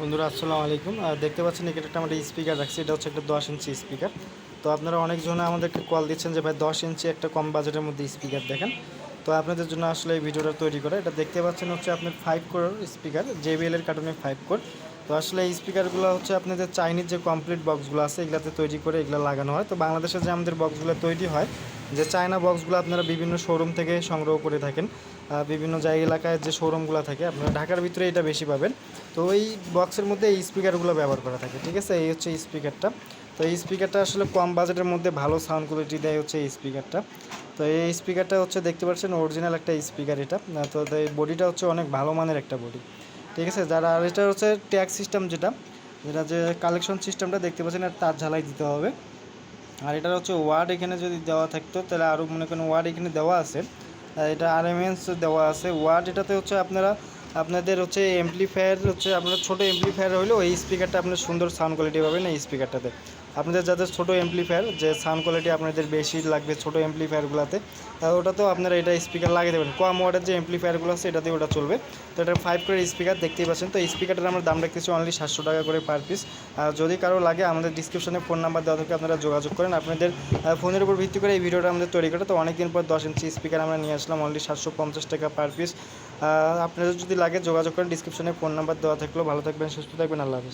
বন্ধুরা, আসসালামু আলাইকুম। দেখতে পাচ্ছেন, এখানে একটা আমরা স্পিকার রাখছি। এটা হচ্ছে একটা দশ ইঞ্চি স্পিকার তো আপনারা অনেকজনে আমাদেরকে কল দিচ্ছেন যে, ভাই, দশ ইঞ্চি একটা কম বাজেটের মধ্যে স্পিকার দেখেন। তো আপনাদের জন্য আসলে এই ভিডিওটা তৈরি করা। এটা দেখতে পাচ্ছেন হচ্ছে আপনার ফাইভ কোর স্পিকার জেবিএল এর কার্টুনে ফাইভ কোর তো আসলে এই স্পিকারগুলো হচ্ছে আপনাদের চাইনিজ যে কমপ্লিট বক্সগুলো আছে, এগুলাতে তৈরি করে এগুলো লাগানো হয়। তো বাংলাদেশে যে আমাদের বক্সগুলো তৈরি হয় যে চায়না বক্সগুলো আপনারা বিভিন্ন শোরুম থেকে সংগ্রহ করে থাকেন বিভিন্ন জায়গা এলাকায় যে শোরুমগুলো থাকে, আপনারা ঢাকার ভিতরে এটা বেশি পাবেন। তো ওই বক্সের মধ্যে এই স্পিকারগুলো ব্যবহার করা থাকে, ঠিক আছে? এই হচ্ছে স্পিকারটা তো এই স্পিকারটা আসলে কম বাজেটের মধ্যে ভালো সাউন্ড কোয়ালিটি দেয় হচ্ছে এই স্পিকারটা তো এই স্পিকারটা হচ্ছে দেখতে পাচ্ছেন অরিজিনাল একটা স্পিকার এটা। তো এই বডিটা হচ্ছে অনেক ভালো মানের একটা বডি ঠিক আছে? যারা আর এটা হচ্ছে ট্যাগ সিস্টেম যেটা যেটা যে কালেকশন সিস্টেমটা দেখতে পাচ্ছেন আর তার ঝালাই দিতে হবে। আর এটার হচ্ছে ওয়ার্ড এখানে যদি দেওয়া থাকতো, তাহলে আরও মনে করেন ওয়ার্ড এখানে দেওয়া আছে। আর এটা আরএমএস দেওয়া আছে। ওয়ার্ড এটাতে হচ্ছে আপনারা আপনাদের হচ্ছে এমপ্লিফায়ার হচ্ছে আপনার ছোটো এমপ্লিফায়ার হলেও এই স্পিকারটা আপনার সুন্দর সাউন্ড কোয়ালিটি পাবেন এই স্পিকারটাতে আপনাদের যাদের ছোটো এমপ্লিফায়ার যে সাউন্ড কোয়ালিটি আপনাদের বেশি লাগবে ছোটো এমপ্লিফায়ারগুলোতে ওটাতেও আপনারা এটা স্পিকার লাগিয়ে দেবেন। কম ওয়ার্ডের যে এমপ্লিফায়ারগুলো আছে এটাতে ওটা চলবে। তো এটা ফাইভ করে স্পিকার দেখতেই পাচ্ছেন। তো স্পিকারটার আমরা দাম রাখতেছি অনলি সাতশো টাকা করে পার পিস আর যদি কারও লাগে, আমাদের ডিসক্রিপশনে ফোন নাম্বার দেওয়া থাকে, আপনারা যোগাযোগ করেন। আপনাদের ফোনের উপর ভিত্তি করে এই ভিডিওটা আমাদের তৈরি করে। তো অনেকদিন পর দশ ইঞ্চি স্পিকার আমরা নিয়ে আসলাম অনলি সাতশো পঞ্চাশ টাকা পার পিস আপনাদের যদি লাগে যোগাযোগ করেন ডিসক্রিপশনে ফোন নাম্বার দেওয়া থাকলেও ভালো থাকবেন, সুস্থ থাকবেন, আল্লাহ হাফিজ।